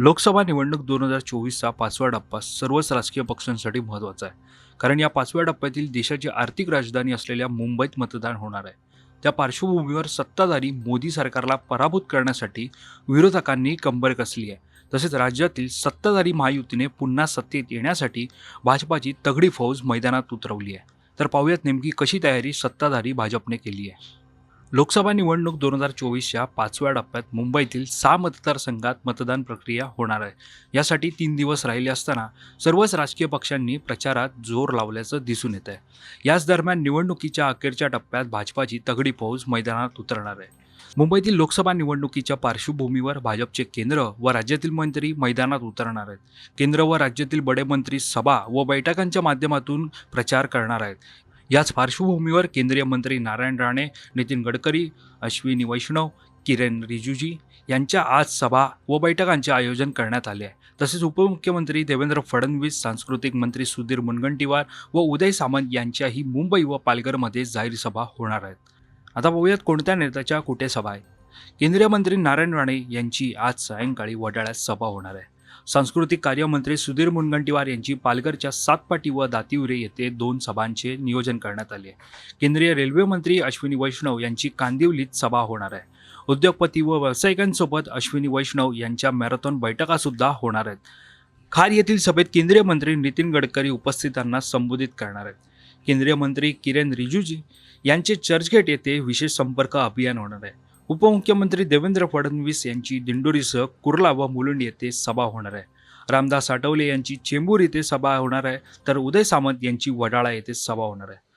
लोकसभा निवडणूक दोन हजार चोवीसचा पाचवा टप्पा सर्वच राजकीय पक्षांसाठी महत्त्वाचा आहे. कारण या पाचव्या टप्प्यातील देशाची आर्थिक राजधानी असलेल्या मुंबईत मतदान होणार आहे. त्या पार्श्वभूमीवर सत्ताधारी मोदी सरकारला पराभूत करण्यासाठी विरोधकांनी कंबर कसली आहे. तसेच राज्यातील सत्ताधारी महायुतीने पुन्हा सत्तेत येण्यासाठी भाजपाची तगडी फौज मैदानात उतरवली आहे. तर पाहूयात नेमकी कशी तयारी सत्ताधारी भाजपने केली आहे. लोकसभा निवडणूक दोन हजार चोवीसच्या पाचव्या टप्प्यात मुंबईतील सहा मतदारसंघात मतदान प्रक्रिया होणार आहे. यासाठी तीन दिवस राहिले असताना सर्वच राजकीय पक्षांनी प्रचारात जोर लावल्याचं दिसून येत आहे याच दरम्यान निवडणुकीच्या अखेरच्या टप्प्यात भाजपाची तगडी फौज मैदानात उतरणार आहे. मुंबईतील लोकसभा निवडणुकीच्या पार्श्वभूमीवर भाजपचे केंद्र व राज्यातील मंत्री मैदानात उतरणार आहेत. केंद्र व राज्यातील बडे मंत्री सभा व बैठकांच्या माध्यमातून प्रचार करणार आहेत. याच पार्श्वभूमीवर केंद्रीय मंत्री नारायण राणे नितीन गडकरी अश्विनी वैष्णव किरेन रिजिजू यांच्या आज सभा व बैठकांचे आयोजन करण्यात आले आहे. तसेच उपमुख्यमंत्री देवेंद्र फडणवीस सांस्कृतिक मंत्री सुधीर मुनगंटीवार व उदय सामंत यांच्याही मुंबई व पालघरमध्ये जाहीर सभा होणार आहेत. आता पाहूयात कोणत्या नेत्याच्या कुठे सभा आहेत केंद्रीय मंत्री नारायण राणे यांची आज सायंकाळी वडाळ्यात सभा होणार आहे. सांस्कृतिक कार्यमंत्री सुधीर मुनगंटीवार यांची पालघरच्या सातपाटी व दातिवरे येथे दोन सभांचे नियोजन करण्यात आले. आहे केंद्रीय रेल्वे मंत्री अश्विनी वैष्णव यांची कांदिवलीत सभा होणार आहे. उद्योगपती व व्यावसायिकांसोबत अश्विनी वैष्णव यांच्या मॅरेथॉन बैठकासुद्धा होणार आहेत. खार येथील सभेत केंद्रीय मंत्री नितीन गडकरी उपस्थितांना संबोधित करणार आहेत. केंद्रीय मंत्री किरेन रिजिजू यांचे चर्चगेट येथे विशेष संपर्क अभियान होणार आहे. उपमुख्यमंत्री देवेंद्र फडणवीस यांची दिंडोरीसह कुर्ला व मुलुंड येथे सभा होणार आहे. रामदास आठवले यांची चेंबूर येथे सभा होणार आहे तर उदय सामंत यांची वडाळा येथे सभा होणार आहे.